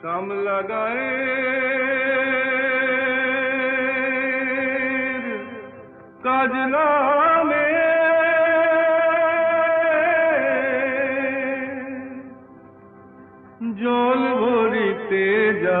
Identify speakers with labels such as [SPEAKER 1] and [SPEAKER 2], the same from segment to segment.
[SPEAKER 1] सम लगाए काजला में
[SPEAKER 2] जोल भोरी तेजा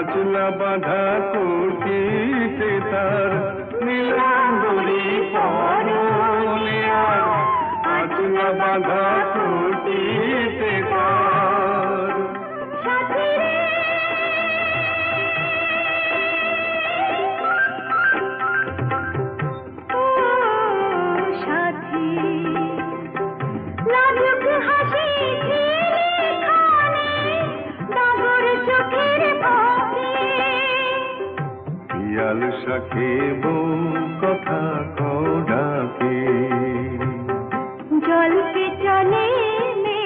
[SPEAKER 2] আচলা বাঁধা কোটিতে তার নীলাম্বরী পরনে। আচলা বাঁধা কোটিতে তার পিয়াল সাখে বউ কথা কৌডাকে।
[SPEAKER 1] জলকে চলে মে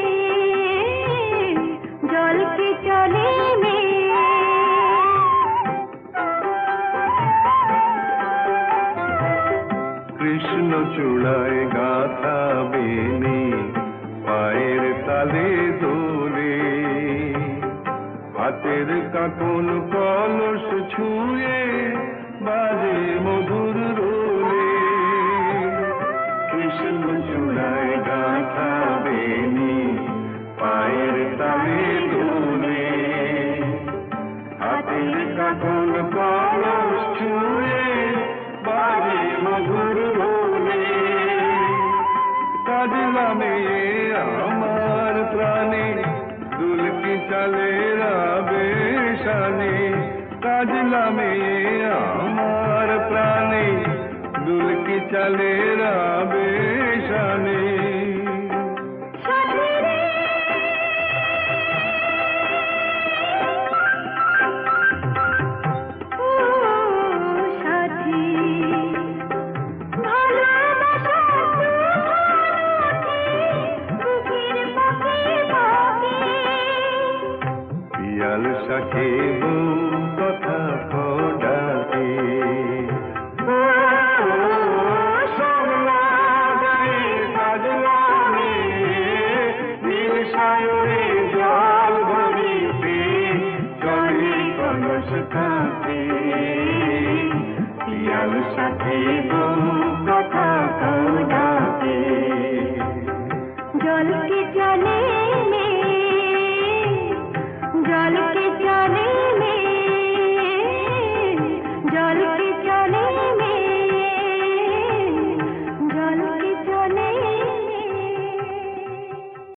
[SPEAKER 1] জলকে চলে মে।
[SPEAKER 2] কৃষ্ণ চূড়ায় গাথা বেনি পায়ের তালে দোলে হাতের কাকুন কলস ছুঁয়ে বাজে মধুর চালে রাবে শানে কাজলামে আমার প্রাণে দুলকি চালে রাবে কথাতে পিয়াল সাথে কথা কৌডাতে জলকে চলে জলকে চলে